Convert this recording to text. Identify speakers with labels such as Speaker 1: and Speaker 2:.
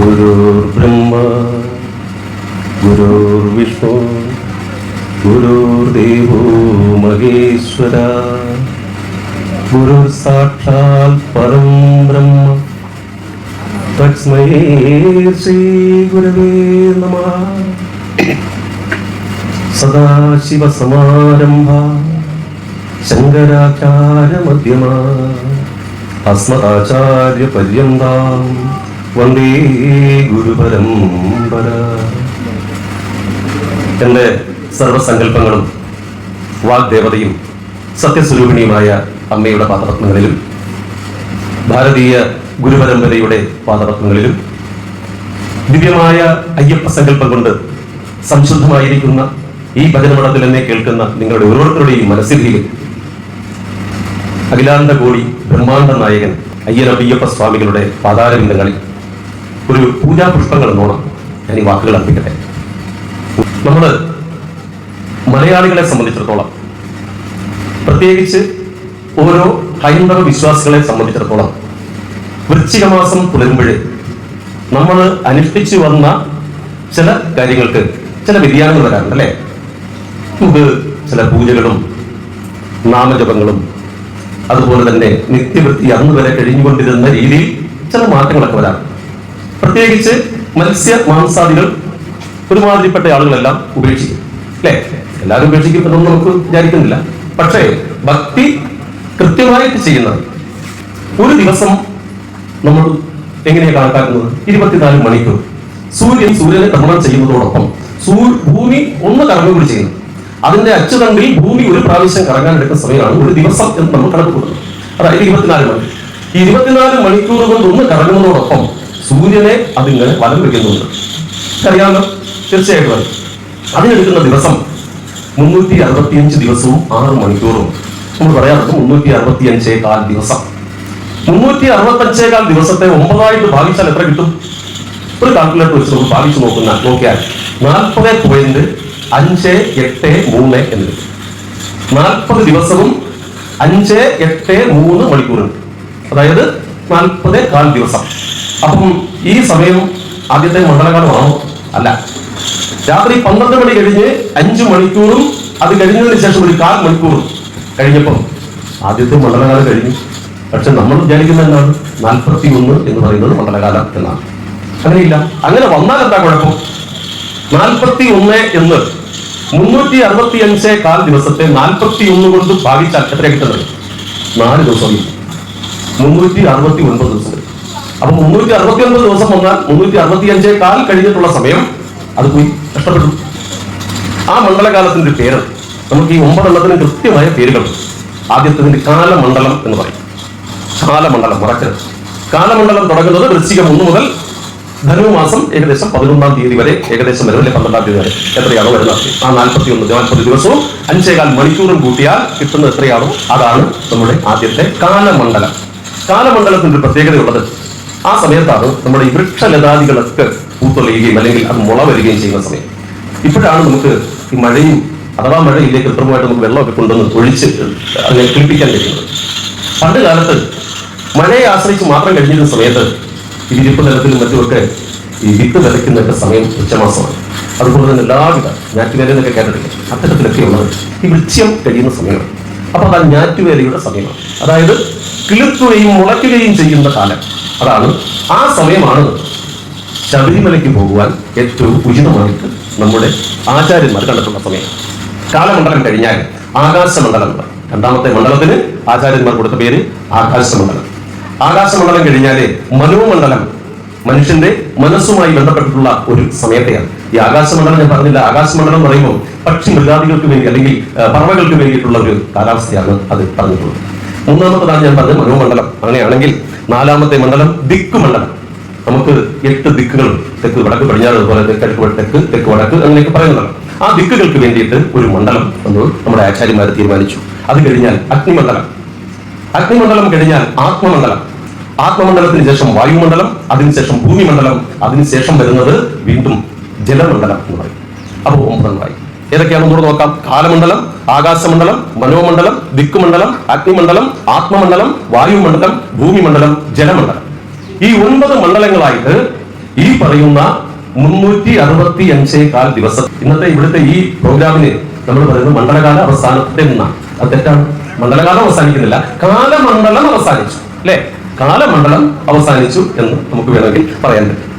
Speaker 1: ഗുരുർബ്രഹ്മ ഗുരുർവിഷ്ണു ഗുരുദേവോ മഹേശ്വര ഗുരുർ സാക്ഷാൽ പരം ബ്രഹ്മ. തസ്മയേ ശ്രീ ഗുരവേ നമ സദാശിവസമാരംഭ ശങ്കരാചാര്യമധ്യമ അസ്മദാചാര്യപര്യന്താം എന്റെ സർവസങ്കല്പങ്ങളും വാഗ്ദേവതയും സത്യസ്വരൂപിണിയുമായ അമ്മയുടെ പാദപത്മങ്ങളിലും ഭാരതീയ ഗുരുപരമ്പരയുടെ പാദപത്മങ്ങളിലും ദിവ്യമായ അയ്യപ്പ സങ്കല്പം കൊണ്ട് സംശുദ്ധമായിരിക്കുന്ന ഈ ഭജനമഠത്തിൽ എന്നെ കേൾക്കുന്ന നിങ്ങളുടെ ഓരോരുത്തരുടെയും മനസ്സിലേക്ക് അഖിലാന്ത കോടി ബ്രഹ്മാണ്ട നായകൻ അയ്യനബിയപ്പ സ്വാമികളുടെ പാതാരബിന്ദങ്ങളിൽ ഒരു പൂജാപുഷ്പങ്ങൾ എന്നോണം ഞാൻ ഈ വാക്കുകൾ അർപ്പിക്കട്ടെ. നമ്മൾ മലയാളികളെ സംബന്ധിച്ചിടത്തോളം പ്രത്യേകിച്ച് ഓരോ ഹൈന്ദവ വിശ്വാസികളെ സംബന്ധിച്ചിടത്തോളം വൃശ്ചികമാസം മാസം പുലരുമ്പോഴേ നമ്മൾ അനുഷ്ഠിച്ചു വന്ന ചില കാര്യങ്ങൾക്ക് ചില വ്യതിയാനങ്ങൾ വരാറുണ്ട് അല്ലേ? നമുക്ക് ചില പൂജകളും നാമജപങ്ങളും അതുപോലെ തന്നെ നിത്യവൃത്തി അന്ന് വരെ കഴിഞ്ഞുകൊണ്ടിരുന്ന രീതിയിൽ ചില മാറ്റങ്ങളൊക്കെ വരാം പ്രത്യേകിച്ച് മത്സ്യ മാംസാദികൾ ഒരുമാതിരിപ്പെട്ട ആളുകളെല്ലാം ഉപേക്ഷിക്കും. അല്ലേ? എല്ലാവരും ഉപേക്ഷിക്കും എന്നൊന്നും നമുക്ക് വിചാരിക്കുന്നില്ല. പക്ഷേ ഭക്തി കൃത്യമായിട്ട് ചെയ്യുന്നത് ഒരു ദിവസം നമ്മൾ എങ്ങനെയാണ് കണക്കാക്കുന്നത്? ഇരുപത്തിനാല് മണിക്കൂർ. സൂര്യൻ സൂര്യനെ ഭ്രമണം ചെയ്യുന്നതോടൊപ്പം സൂ- ഭൂമി ഒന്ന് കറങ്ങും കൂടി ചെയ്യുന്നു. അതിന്റെ അച്ചുതണ്ടിൽ ഭൂമി ഒരു പ്രാവശ്യം കറങ്ങാൻ എടുക്കുന്ന സമയമാണ് ഒരു ദിവസം എന്ന് നമ്മൾ കണക്ക് കൂട്ടുന്നത്. അതായത് ഇരുപത്തിനാല് മണി ഇരുപത്തിനാല് മണിക്കൂർ കൊണ്ട് ഒന്ന് കറങ്ങുന്നതോടൊപ്പം സൂര്യനെ അതിങ്ങനെ വലം വയ്ക്കുന്നുണ്ട്. അറിയാമല്ലോ തീർച്ചയായിട്ടും. അതിനെടുക്കുന്ന ദിവസം മുന്നൂറ്റി അറുപത്തിയഞ്ച് ദിവസവും ആറ് മണിക്കൂറും. നമ്മൾ പറയാറുണ്ട് മുന്നൂറ്റി അറുപത്തി അഞ്ചേ കാൽ ദിവസം. മുന്നൂറ്റി അറുപത്തഞ്ചേകാൽ ദിവസത്തെ ഒമ്പതായിട്ട് ഭാഗിച്ചാൽ എത്ര കിട്ടും? ഒരു കാൽക്കുലേറ്റർ വെച്ച് നമ്മൾ ഭാഗിച്ചു നോക്കുന്ന നോക്കിയാൽ നാൽപ്പത് പോയിന്റ് അഞ്ച് എട്ട് മൂന്ന് എന്ന് കിട്ടും. നാൽപ്പത് ദിവസവും അഞ്ച് എട്ട് മൂന്ന് മണിക്കൂറുണ്ട് അതായത് നാൽപ്പത് കാൽ ദിവസം. അപ്പം ഈ സമയം ആദ്യത്തെ മണ്ഡലകാലമാണോ അല്ല. രാത്രി പന്ത്രണ്ട് മണി കഴിഞ്ഞ് അഞ്ചു മണിക്കൂറും അത് കഴിഞ്ഞതിന് ശേഷം ഒരു കാൽ മണിക്കൂറും കഴിഞ്ഞപ്പം ആദ്യത്തെ മണ്ഡലകാലം കഴിഞ്ഞു. പക്ഷെ നമ്മൾ വിചാരിക്കുന്ന എന്താണ്? നാൽപ്പത്തി ഒന്ന് എന്ന് പറയുന്നത് മണ്ഡലകാലം എന്നാണ്. അങ്ങനെയില്ല. അങ്ങനെ വന്നാൽ എന്താ കുഴപ്പം? നാൽപ്പത്തി ഒന്ന് എന്ന് മുന്നൂറ്റി അറുപത്തി അഞ്ച് കാൽ ദിവസത്തെ നാൽപ്പത്തി ഒന്ന് കൊണ്ട് ഭാഗിച്ചാൽ എത്ര കിട്ടുന്നത്? നാല് ദിവസം. മുന്നൂറ്റി അറുപത്തി ഒൻപത് ദിവസം. അപ്പൊ മുന്നൂറ്റി അറുപത്തി ഒൻപത് ദിവസം വന്നാൽ മുന്നൂറ്റി അറുപത്തി അഞ്ചേ കാൽ കഴിഞ്ഞിട്ടുള്ള സമയം അത് പോയി നഷ്ടപ്പെട്ടു. ആ മണ്ഡലകാലത്തിന്റെ പേര് നമുക്ക് ഈ ഒമ്പതെണ്ണത്തിന് കൃത്യമായ പേരുകൾ ആദ്യത്തതിന്റെ കാലമണ്ഡലം എന്ന് പറയും. കാലമണ്ഡലം മറക്കരുത്. കാലമണ്ഡലം തുടങ്ങുന്നത് വൃശ്ചികം ഒന്ന് മുതൽ ധനുമാസം ഏകദേശം പതിനൊന്നാം തീയതി വരെ ഏകദേശം വരും അല്ലെ പന്ത്രണ്ടാം തീയതി വരെ. എത്രയാണോ വരുന്നത് ആ നാൽപ്പത്തി ഒന്ന് നാൽപ്പത് ദിവസവും അഞ്ചേകാൽ മണിക്കൂറും കൂട്ടിയാൽ കിട്ടുന്നത് എത്രയാണോ? അതാണ് നമ്മുടെ ആദ്യത്തെ കാലമണ്ഡലം. കാലമണ്ഡലത്തിന്റെ പ്രത്യേകതയുള്ളത് ആ സമയത്താണ് നമ്മുടെ ഈ വൃക്ഷലതാദികളൊക്കെ പൂത്തൊളിയുകയും അല്ലെങ്കിൽ അത് മുള വരികയും ചെയ്യുന്ന സമയം. ഇപ്പോഴാണ് നമുക്ക് ഈ മഴയും അഥവാ മഴയിലേക്ക് കൃത്രിമമായിട്ട് നമുക്ക് വെള്ളമൊക്കെ കൊണ്ടുവന്ന് ഒഴിച്ച് അതിനെ കിളിപ്പിക്കാൻ കഴിയുന്നത്. പണ്ട് കാലത്ത് മഴയെ ആശ്രയിച്ച് മാത്രം കഴിഞ്ഞിരുന്ന സമയത്ത് ഈ വിരിപ്പ് നിലത്തിലും മറ്റുമൊക്കെ ഈ വിത്ത് വിതയ്ക്കുന്നൊക്കെ സമയം ഉച്ചമാസമാണ്. അതുപോലെ തന്നെ എല്ലാവിധ ഞാറ്റുവേല എന്നൊക്കെ കേട്ടിട്ടില്ലേ അത്തരത്തിലൊക്കെ ഉള്ളത് ഈ വൃക്ഷം കഴിയുന്ന സമയമാണ്. അപ്പൊ അത് ഞാറ്റുവേലയുടെ സമയമാണ്. അതായത് കിളിർക്കുകയും മുളയ്ക്കുകയും ചെയ്യുന്ന കാലം. അതാണ് ആ സമയമാണ് ശബരിമലയ്ക്ക് പോകുവാൻ ഏറ്റവും ഉചിതമായിട്ട് നമ്മുടെ ആചാര്യന്മാർ കണ്ടിട്ടുള്ള സമയം. കാലമണ്ഡലം കഴിഞ്ഞാൽ ആകാശമണ്ഡലം രണ്ടാമത്തെ മണ്ഡലത്തിന് ആചാര്യന്മാർ കൊടുത്ത പേര് ആകാശമണ്ഡലം. ആകാശമണ്ഡലം കഴിഞ്ഞാൽ മനോമണ്ഡലം മനുഷ്യന്റെ മനസ്സുമായി ബന്ധപ്പെട്ടിട്ടുള്ള ഒരു സമയത്തെയാണ്. ഈ ആകാശമണ്ഡലം ഞാൻ പറഞ്ഞില്ല ആകാശമണ്ഡലം പറയുമ്പോൾ പക്ഷി മൃഗാദികൾക്ക് വേണ്ടി അല്ലെങ്കിൽ പറവകൾക്ക് വേണ്ടിയിട്ടുള്ള ഒരു കാലാവസ്ഥയാണ് അത് പറഞ്ഞിട്ടുള്ളത്. മൂന്നാമത്തതാണ് ഞാൻ പറഞ്ഞത് മനോമണ്ഡലം. അങ്ങനെയാണെങ്കിൽ നാലാമത്തെ മണ്ഡലം ദിക്ക് മണ്ഡലം. നമുക്ക് എട്ട് ദിക്കുകളും തെക്ക് വടക്ക് പടിഞ്ഞാറ് അതുപോലെ തെക്ക് തെക്ക് തെക്ക് വടക്ക് അങ്ങനെയൊക്കെ പറയുന്നതാണ് ആ ദിക്കുകൾക്ക് വേണ്ടിയിട്ട് ഒരു മണ്ഡലം എന്ന് നമ്മുടെ ആചാര്യന്മാർ തീരുമാനിച്ചു. അത് കഴിഞ്ഞാൽ അഗ്നിമണ്ഡലം. അഗ്നിമണ്ഡലം കഴിഞ്ഞാൽ ആത്മമണ്ഡലം. ആത്മമണ്ഡലത്തിന് ശേഷം വായുമണ്ഡലം അതിനുശേഷം ഭൂമിമണ്ഡലം അതിനുശേഷം വരുന്നത് വീണ്ടും ജലമണ്ഡലം എന്ന് പറയും. അപ്പോൾ ഒമ്പതെണ്ണമായി ഏതൊക്കെയാണെന്ന് കൂടെ നോക്കാം? കാലമണ്ഡലം ആകാശമണ്ഡലം മനോമണ്ഡലം ദിക്കുമണ്ഡലം അഗ്നിമണ്ഡലം ആത്മമണ്ഡലം വായുമണ്ഡലം ഭൂമിമണ്ഡലം ജലമണ്ഡലം. ഈ ഒൻപത് മണ്ഡലങ്ങളായിട്ട് ഈ പറയുന്ന മുന്നൂറ്റി അറുപത്തി അഞ്ചേ കാൽ ദിവസം. ഇന്നത്തെ ഇവിടുത്തെ ഈ പ്രോഗ്രാമിന് നമ്മൾ പറയുന്നത് മണ്ഡലകാല അവസാനത്തെ നിന്നാണ് അത് തെറ്റാണ്. മണ്ഡലകാലം അവസാനിക്കുന്നില്ല. കാലമണ്ഡലം അവസാനിച്ചു. അല്ലെ? കാലമണ്ഡലം അവസാനിച്ചു എന്ന് നമുക്ക് വേണമെങ്കിൽ പറയാൻ പറ്റും.